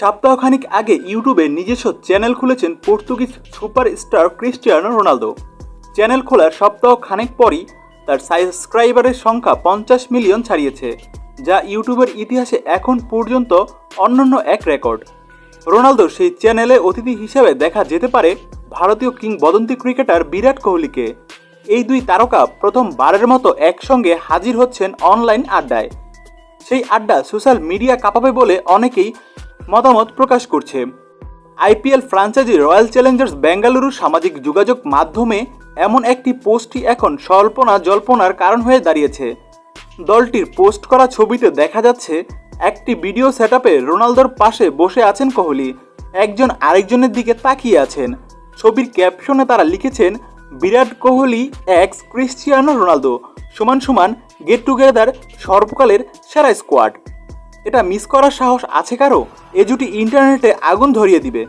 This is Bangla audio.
সপ্তাহখানিক আগে ইউটিউবে নিজস্ব চ্যানেল খুলেছেন Portuguese superstar Cristiano Ronaldo. Channel খোলার সপ্তাহ খানেক পরই তার সাবস্ক্রাইবারের সংখ্যা পঞ্চাশ মিলিয়ন ছাড়িয়েছে, যা ইউটিউবের ইতিহাসে এখন পর্যন্ত অন্যান্য এক রেকর্ড। রোনালদো সেই চ্যানেলে অতিথি হিসেবে দেখা যেতে পারে ভারতীয় কিংবদন্তি ক্রিকেটার বিরাট কোহলিকে। এই দুই তারকা প্রথমবারের মতো একসঙ্গে হাজির হচ্ছেন অনলাইন আড্ডায়। সেই আড্ডা সোশ্যাল মিডিয়া কাঁপাবে বলে অনেকেই মতামত প্রকাশ করছে। IPL franchise Royal Challengers Bengaluru সামাজিক যোগাযোগ মাধ্যমে এমন একটি পোস্টই এখন স্বল্পনা জল্পনার কারণ হয়ে দাঁড়িয়েছে। দলটির পোস্ট করা ছবিতে দেখা যাচ্ছে, একটি ভিডিও সেটআপে রোনালদোর পাশে বসে আছেন কোহলি। একজন আরেকজনের দিকে তাকিয়ে আছেন। ছবির ক্যাপশনে তারা লিখেছেন, Virat Kohli X Cristiano Ronaldo. সমান সমান গেট টুগেদার সর্বকালের সেরা স্কোয়াড এটা মিস করার সাহস আছে কারও? এ জুটি ইন্টারনেটে আগুন ধরিয়ে দিবে।